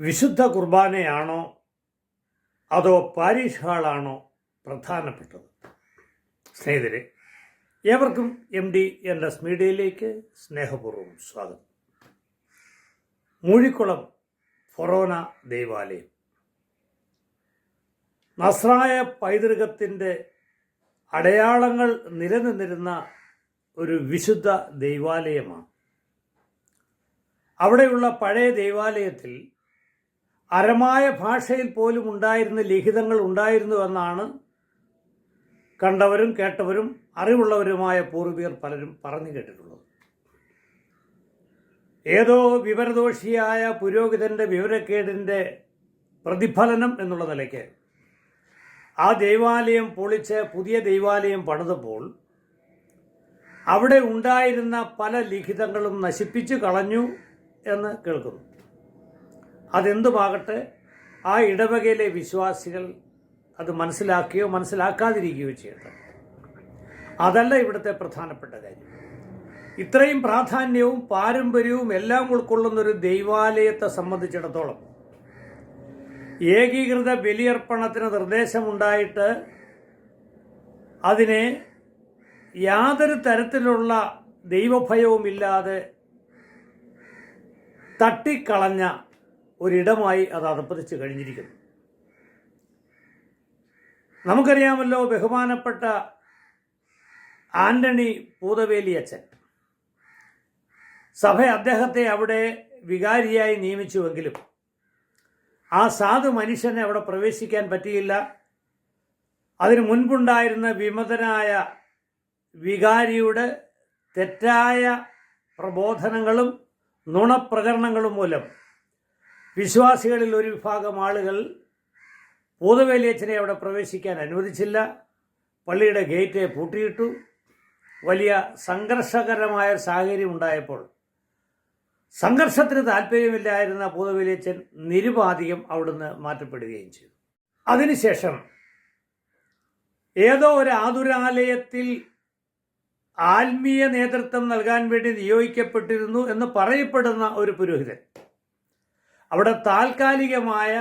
വിശുദ്ധ കുർബാനയാണോ അതോ പാരീഷ് ഹാളാണോ പ്രധാനപ്പെട്ടത്? സ്നേഹിതരെ ഏവർക്കും എം ഡി എൻ എസ് മീഡിയയിലേക്ക് സ്നേഹപൂർവം സ്വാഗതം. മൂഴിക്കുളം ഫൊറോന ദേവാലയം. നസ്രായ പൈതൃകത്തിന്റെ അടയാളങ്ങൾ നിലനിന്നിരുന്ന ഒരു വിശുദ്ധ ദൈവാലയമാണ്. അവിടെയുള്ള പഴയ ദൈവാലയത്തിൽ അരമായ ഭാഷയിൽ പോലും ഉണ്ടായിരുന്ന ലിഖിതങ്ങൾ ഉണ്ടായിരുന്നു എന്നാണ് കണ്ടവരും കേട്ടവരും അറിവുള്ളവരുമായ പൂർവികർ പലരും പറഞ്ഞു കേട്ടിട്ടുള്ളത്. ഏതോ വിവരദോഷിയായ പുരോഹിതന്റെ വിവരക്കേടിന്റെ പ്രതിഫലനം എന്നുള്ള നിലയ്ക്ക് ആ ദൈവാലയം പൊളിച്ച് പുതിയ ദൈവാലയം പണിതപ്പോൾ അവിടെ ഉണ്ടായിരുന്ന പല ലിഖിതങ്ങളും നശിപ്പിച്ചു കളഞ്ഞു എന്ന് കേൾക്കുന്നു. അതെന്തുമാകട്ടെ ആ ഇടവകയിലെ വിശ്വാസികൾ അത് മനസ്സിലാക്കുകയോ മനസ്സിലാക്കാതിരിക്കുകയോ ചെയ്യട്ടെ അതല്ല ഇവിടുത്തെ പ്രധാനപ്പെട്ട കാര്യം. ഇത്രയും പ്രാധാന്യവും പാരമ്പര്യവും എല്ലാം ഉൾക്കൊള്ളുന്ന ഒരു ദൈവാലയത്തെ സംബന്ധിച്ചിടത്തോളം ഏകീകൃത ബലിയർപ്പണത്തിന് നിർദ്ദേശമുണ്ടായിട്ട് അതിനെ യാതൊരു തരത്തിലുള്ള ദൈവഭയവുമില്ലാതെ തട്ടിക്കളഞ്ഞ ഒരിടമായി അത് അധപ്പതിച്ച് കഴിഞ്ഞിരിക്കുന്നു. നമുക്കറിയാമല്ലോ ബഹുമാനപ്പെട്ട ആന്റണി പൂതവേലി അച്ഛൻ. സഭ അദ്ദേഹത്തെ അവിടെ വികാരിയായി നിയമിച്ചുവെങ്കിലും ആ സാധു മനുഷ്യനെ അവിടെ പ്രവേശിക്കാൻ പറ്റിയില്ല. അതിനു മുൻപുണ്ടായിരുന്ന വിമതനായ വികാരിയുടെ തെറ്റായ പ്രബോധനങ്ങളും നുണപ്രകരണങ്ങളും മൂലം വിശ്വാസികളിൽ ഒരു വിഭാഗം ആളുകൾ പൂതവേലിയച്ഛനെ അവിടെ പ്രവേശിക്കാൻ അനുവദിച്ചില്ല. പള്ളിയുടെ ഗേറ്റ് പൂട്ടിയിട്ടു. വലിയ സംഘർഷകരമായ സാഹചര്യം ഉണ്ടായപ്പോൾ സംഘർഷത്തിന് താല്പര്യമില്ലായിരുന്ന പൂതവേലിയച്ഛൻ നിരുപാധികം അവിടുന്ന് മാറ്റപ്പെടുകയും ചെയ്തു. അതിനുശേഷം ഏതോ ഒരു ആതുരാലയത്തിൽ ആത്മീയ നേതൃത്വം നൽകാൻ വേണ്ടി നിയോഗിക്കപ്പെട്ടിരുന്നു എന്ന് പറയപ്പെടുന്ന ഒരു പുരോഹിതൻ അവിടെ താൽക്കാലികമായ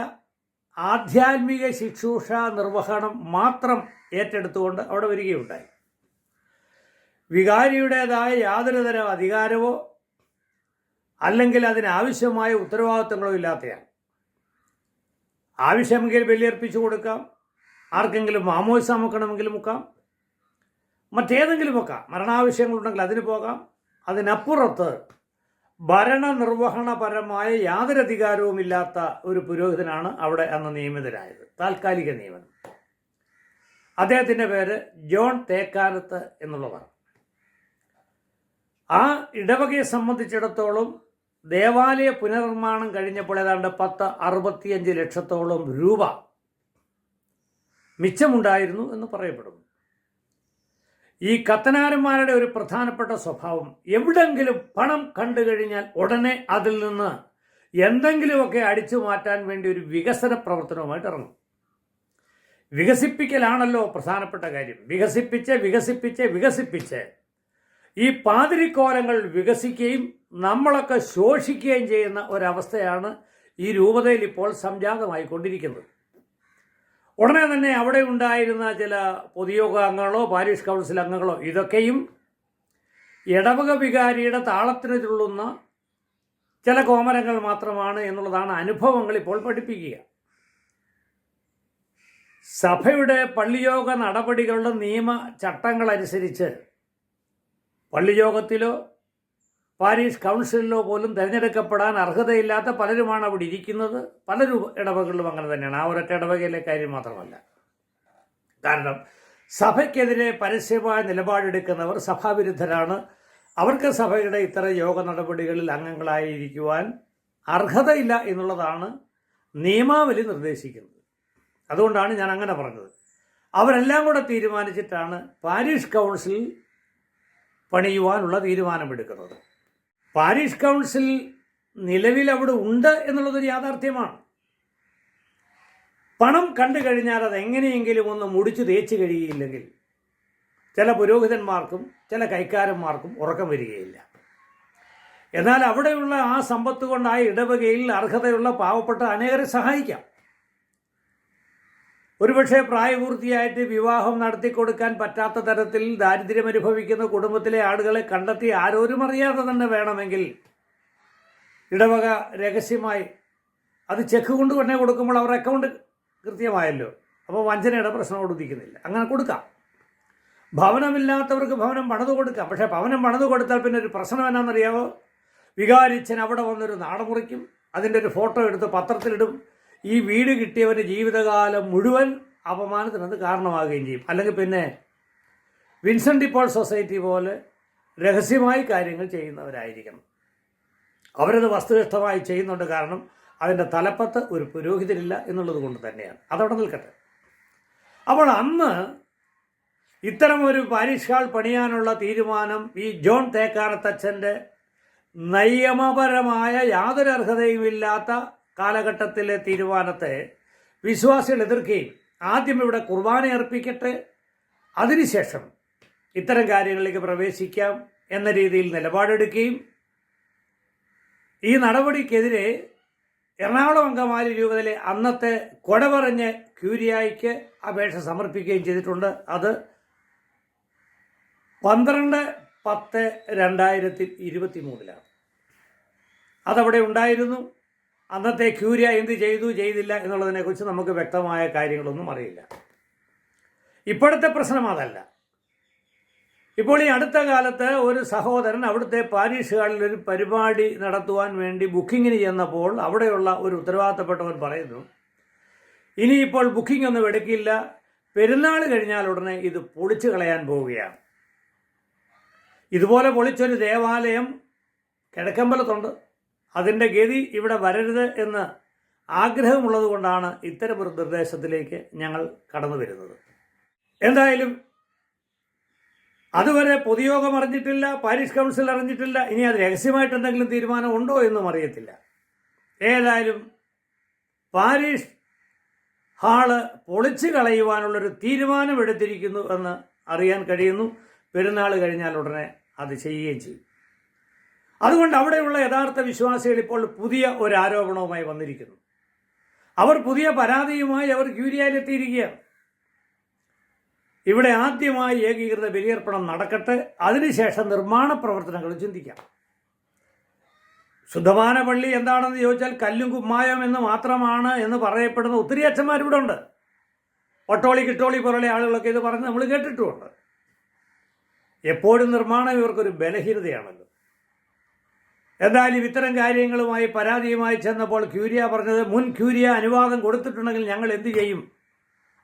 ആധ്യാത്മിക ശുശ്രൂഷ നിർവഹണം മാത്രം ഏറ്റെടുത്തുകൊണ്ട് അവിടെ വരികയുണ്ടായി. വികാരിയുടേതായ യാതൊരു തരം അധികാരമോ അല്ലെങ്കിൽ അതിനാവശ്യമായ ഉത്തരവാദിത്തങ്ങളോ ഇല്ലാത്തയാണ് ആവശ്യമെങ്കിൽ ബലിയർപ്പിച്ചു കൊടുക്കാം ആർക്കെങ്കിലും മാമോസ് അമുക്കണമെങ്കിൽ മുക്കാം മറ്റേതെങ്കിലും വെക്കാം മരണാവശ്യങ്ങളുണ്ടെങ്കിൽ അതിന് പോകാം അതിനപ്പുറത്ത് ഭരണനിർവഹണപരമായ യാതൊരു അധികാരവുമില്ലാത്ത ഒരു പുരോഹിതനാണ് അവിടെ അന്ന് നിയമിതരായത്. താൽക്കാലിക നിയമനം. അദ്ദേഹത്തിന്റെ പേര് ജോൺ തേക്കാലത്ത് എന്നുള്ളതാണ്. ആ ഇടവകയെ സംബന്ധിച്ചിടത്തോളം ദേവാലയ പുനർനിർമ്മാണം കഴിഞ്ഞപ്പോൾ ഏതാണ്ട് പത്ത് അറുപത്തിയഞ്ച് ലക്ഷത്തോളം രൂപ മിച്ചമുണ്ടായിരുന്നു എന്ന് പറയപ്പെടുന്നു. ഈ കത്തനാരന്മാരുടെ ഒരു പ്രധാനപ്പെട്ട സ്വഭാവം. എവിടെങ്കിലും പണം കണ്ടു കഴിഞ്ഞാൽ ഉടനെ അതിൽ നിന്ന് എന്തെങ്കിലുമൊക്കെ അടിച്ചു മാറ്റാൻ വേണ്ടി ഒരു വികസന പ്രവർത്തനവുമായിട്ട് ഇറങ്ങും. വികസിപ്പിക്കലാണല്ലോ പ്രധാനപ്പെട്ട കാര്യം. വികസിപ്പിച്ച് വികസിപ്പിച്ച് വികസിപ്പിച്ച് ഈ പാതിരിക്കോലങ്ങൾ വികസിക്കുകയും നമ്മളൊക്കെ ശോഷിക്കുകയും ചെയ്യുന്ന ഒരവസ്ഥയാണ് ഈ രൂപതയിൽ ഇപ്പോൾ സംജാതമായി കൊണ്ടിരിക്കുന്നത് ഉടനെ തന്നെ അവിടെ ഉണ്ടായിരുന്ന ചില പൊതുയോഗ അംഗങ്ങളോ പാരീഷ് കൗൺസിൽ അംഗങ്ങളോ ഇതൊക്കെയും ഇടവക വികാരിയുടെ താളത്തിന് തുള്ളുന്ന ചില കോമരങ്ങൾ മാത്രമാണ് എന്നുള്ളതാണ് അനുഭവങ്ങൾ ഇപ്പോൾ പഠിപ്പിക്കുക. സഭയുടെ പള്ളിയോഗ നടപടികളുടെ നിയമ ചട്ടങ്ങളനുസരിച്ച് പള്ളിയോഗത്തിലോ പാരീഷ് കൗൺസിലിലോ പോലും തിരഞ്ഞെടുക്കപ്പെടാൻ അർഹതയില്ലാത്ത പലരുമാണ് അവിടെ ഇരിക്കുന്നത്. പല ഇടവകളിലും അങ്ങനെ തന്നെയാണ്. ആ ഒരൊറ്റ ഇടവകയിലെ കാര്യം മാത്രമല്ല. കാരണം സഭയ്ക്കെതിരെ പരസ്യമായ നിലപാടെടുക്കുന്നവർ സഭാവിരുദ്ധരാണ്. അവർക്ക് സഭയുടെ ഇത്തരം യോഗ നടപടികളിൽ അംഗങ്ങളായിരിക്കുവാൻ അർഹതയില്ല എന്നുള്ളതാണ് നിയമാവലി നിർദ്ദേശിക്കുന്നത്. അതുകൊണ്ടാണ് ഞാൻ അങ്ങനെ പറഞ്ഞത്. അവരെല്ലാം കൂടെ തീരുമാനിച്ചിട്ടാണ് പാരീഷ് കൗൺസിൽ പണിയുവാനുള്ള തീരുമാനമെടുക്കുന്നത്. പാരീഷ് കൗൺസിൽ നിലവിൽ അവിടെ ഉണ്ട് എന്നുള്ളതൊരു യാഥാർത്ഥ്യമാണ്. പണം കണ്ടു കഴിഞ്ഞാൽ അത് എങ്ങനെയെങ്കിലും ഒന്ന് മുടിച്ചു തേച്ച് കഴിയുകയില്ലെങ്കിൽ ചില പുരോഹിതന്മാർക്കും ചില കൈക്കാരന്മാർക്കും ഉറക്കം വരികയില്ല. എന്നാൽ അവിടെയുള്ള ആ സമ്പത്ത് കൊണ്ട് ആ ഇടവകയിൽ അർഹതയുള്ള പാവപ്പെട്ട അനേകരെ സഹായിക്കാം. ഒരുപക്ഷെ പ്രായപൂർത്തിയായിട്ട് വിവാഹം നടത്തി കൊടുക്കാൻ പറ്റാത്ത തരത്തിൽ ദാരിദ്ര്യം അനുഭവിക്കുന്ന കുടുംബത്തിലെ ആളുകളെ കണ്ടെത്തി ആരോരും അറിയാതെ തന്നെ വേണമെങ്കിൽ ഇടവക രഹസ്യമായി അത് ചെക്ക് കൊണ്ട് തന്നെ കൊടുക്കുമ്പോൾ അവർ അക്കൗണ്ട് കൃത്യമായല്ലോ. അപ്പോൾ വഞ്ചനയുടെ പ്രശ്നം ഉദിക്കുന്നില്ല. അങ്ങനെ കൊടുക്കാം. ഭവനമില്ലാത്തവർക്ക് ഭവനം പണിത് കൊടുക്കാം. പക്ഷേ ഭവനം പണിത് കൊടുത്താൽ പിന്നെ ഒരു പ്രശ്നം എന്നാണെന്നറിയാവോ? വികാരിച്ചൻ അവിടെ വന്നൊരു നാടമുറിക്കും. അതിന്റെ ഒരു ഫോട്ടോ എടുത്ത് പത്രത്തിലിടും. ഈ വീട് കിട്ടിയവന്റെ ജീവിതകാലം മുഴുവൻ അപമാനത്തിനത് കാരണമാകുകയും ചെയ്യും. അല്ലെങ്കിൽ പിന്നെ വിൻസെന്റ് ഇപ്പോൾ സൊസൈറ്റി പോലെ രഹസ്യമായി കാര്യങ്ങൾ ചെയ്യുന്നവരായിരിക്കണം. അവരത് വസ്തുനിഷ്ഠമായി ചെയ്യുന്നുണ്ട് കാരണം അതിന്റെ തലപ്പത്ത് ഒരു പുരോഹിതരില്ല എന്നുള്ളത് കൊണ്ട് തന്നെയാണ്. അതവിടെ നിൽക്കട്ടെ. അപ്പോൾ അന്ന് ഇത്തരം ഒരു പാരിഷ് ഹാൾ പണിയാനുള്ള തീരുമാനം ഈ ജോൺ തേക്കാനത്തച്ഛന്റെ നിയമപരമായ യാതൊരു അർഹതയുമില്ലാത്ത കാലഘട്ടത്തിലെ തീരുമാനത്തെ വിശ്വാസികൾ എതിർക്കുകയും ആദ്യം ഇവിടെ കുർബാന അർപ്പിക്കട്ടെ. അതിനുശേഷം ഇത്തരം കാര്യങ്ങളിലേക്ക് പ്രവേശിക്കാം എന്ന രീതിയിൽ നിലപാടെടുക്കുകയും ഈ നടപടിക്കെതിരെ എറണാകുളം അങ്കമാലി രൂപതയിലെ അന്നത്തെ കൊടപറഞ്ഞ് ക്യൂരിയായിക്ക് അപേക്ഷ സമർപ്പിക്കുകയും ചെയ്തിട്ടുണ്ട്. അത് പന്ത്രണ്ട് പത്ത് രണ്ടായിരത്തി ഇരുപത്തി മൂന്നിലാണ് അതവിടെ ഉണ്ടായിരുന്നു. അന്നത്തെ ക്യൂരിയ എന്ത് ചെയ്തു ചെയ്തില്ല എന്നുള്ളതിനെക്കുറിച്ച് നമുക്ക് വ്യക്തമായ കാര്യങ്ങളൊന്നും അറിയില്ല. ഇപ്പോഴത്തെ പ്രശ്നം അതല്ല. ഇപ്പോൾ ഈ അടുത്ത കാലത്ത് ഒരു സഹോദരൻ അവിടുത്തെ പാരീഷ് ഹാളിൽ ഒരു പരിപാടി നടത്തുവാൻ വേണ്ടി ബുക്കിങ്ങിന് ചെന്നപ്പോൾ അവിടെയുള്ള ഒരു ഉത്തരവാദിത്തപ്പെട്ടവൻ പറയുന്നു ഇനിയിപ്പോൾ ബുക്കിംഗ് ഒന്നും എടുക്കില്ല. പെരുന്നാൾ കഴിഞ്ഞാൽ ഉടനെ ഇത് പൊളിച്ചു കളയാൻ പോവുകയാണ്. ഇതുപോലെ പൊളിച്ചൊരു ദേവാലയം കിഴക്കമ്പലത്തുണ്ട്. അതിന്റെ ഗതി ഇവിടെ വരരുത് എന്ന് ആഗ്രഹമുള്ളത് കൊണ്ടാണ് ഇത്തരമൊരു നിർദ്ദേശത്തിലേക്ക് ഞങ്ങൾ കടന്നു വരുന്നത്. എന്തായാലും അതുവരെ പൊതുയോഗം അറിഞ്ഞിട്ടില്ല പാരീഷ് കൗൺസിൽ അറിഞ്ഞിട്ടില്ല ഇനി അത് രഹസ്യമായിട്ട് എന്തെങ്കിലും തീരുമാനം ഉണ്ടോ എന്നും അറിയത്തില്ല. ഏതായാലും പാരീഷ് ഹാൾ പൊളിച്ചു കളയുവാനുള്ളൊരു തീരുമാനമെടുത്തിരിക്കുന്നു എന്ന് അറിയാൻ കഴിയുന്നു. പെരുന്നാൾ കഴിഞ്ഞാൽ ഉടനെ അത് ചെയ്യുകയും ചെയ്യും. അതുകൊണ്ട് അവിടെയുള്ള യഥാർത്ഥ വിശ്വാസികൾ ഇപ്പോൾ പുതിയ ഒരു ആരോപണവുമായി വന്നിരിക്കുന്നു. അവർ പുതിയ പരാതിയുമായി അവർ ക്യൂരിയയിലെത്തിയിരിക്കുകയാണ് ഇവിടെ ആദ്യമായി ഏകീകൃത ബലിയർപ്പണം നടക്കട്ടെ അതിനുശേഷം നിർമ്മാണ പ്രവർത്തനങ്ങൾ ചിന്തിക്കാം. ശുദ്ധമാന പള്ളി എന്താണെന്ന് ചോദിച്ചാൽ കല്ലും കുമ്മായം എന്ന് മാത്രമാണ് എന്ന് പറയപ്പെടുന്ന ഒത്തിരി അച്ഛന്മാരിവിടെ ഉണ്ട്. ഒട്ടോളി കിട്ടോളി പോലുള്ള ആളുകളൊക്കെ ഇത് പറഞ്ഞ് നമ്മൾ കേട്ടിട്ടുമുണ്ട്. എപ്പോഴും നിർമ്മാണം ഇവർക്കൊരു ബലഹീനതയാണല്ലോ. എന്തായാലും ഇത്തരം കാര്യങ്ങളുമായി പരാതിയുമായി ചെന്നപ്പോൾ ക്യൂരിയ പറഞ്ഞത് മുൻ ക്യൂരിയ അനുവാദം കൊടുത്തിട്ടുണ്ടെങ്കിൽ ഞങ്ങൾ എന്തു ചെയ്യും?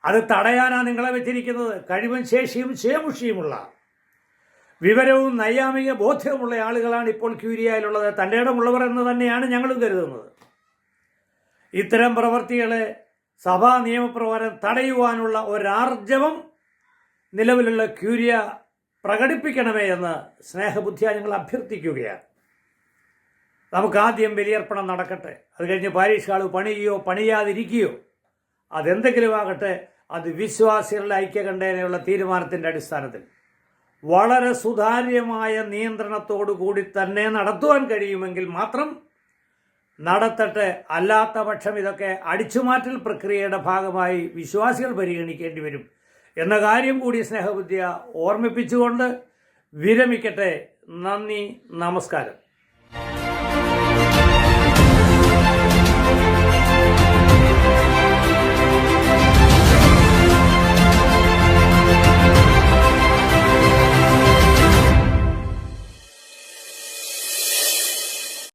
അത് തടയാനാണ് നിങ്ങളെ വെച്ചിരിക്കുന്നത്. കഴിവും ശേഷിയും ശേമുഷിയുമുള്ള വിവരവും നൈയാമിക ബോധ്യവുമുള്ള ആളുകളാണ് ഇപ്പോൾ ക്യൂരിയയിലുള്ളത്. തന്റെ ഇടമുള്ളവർ എന്ന് തന്നെയാണ് ഞങ്ങളും കരുതുന്നത്. ഇത്തരം പ്രവൃത്തികളെ സഭാ നിയമപ്രകാരം തടയുവാനുള്ള ഒരാർജവം നിലവിലുള്ള ക്യൂരിയ പ്രകടിപ്പിക്കണമേ എന്ന് സ്നേഹബുദ്ധിയാ ഞങ്ങൾ അഭ്യർത്ഥിക്കുകയാണ്. നമുക്ക് ആദ്യം ബലിയർപ്പണം നടക്കട്ടെ. അത് കഴിഞ്ഞ് പാരീഷ് പണിയുകയോ പണിയാതിരിക്കുകയോ അതെന്തെങ്കിലും ആകട്ടെ അത് വിശ്വാസികളുടെ ഐക്യകണ്ഠേനയുള്ള തീരുമാനത്തിന്റെ അടിസ്ഥാനത്തിൽ. വളരെ സുതാര്യമായ നിയന്ത്രണത്തോടു കൂടി തന്നെ നടത്തുവാൻ കഴിയുമെങ്കിൽ മാത്രം നടത്തട്ടെ. അല്ലാത്ത പക്ഷം ഇതൊക്കെ അടിച്ചുമാറ്റൽ പ്രക്രിയയുടെ ഭാഗമായി വിശ്വാസികൾ പരിഗണിക്കേണ്ടി വരും. എന്ന കാര്യം കൂടി സ്നേഹബുദ്ധിയ ഓർമ്മിപ്പിച്ചുകൊണ്ട് വിരമിക്കട്ടെ. നന്ദി നമസ്കാരം.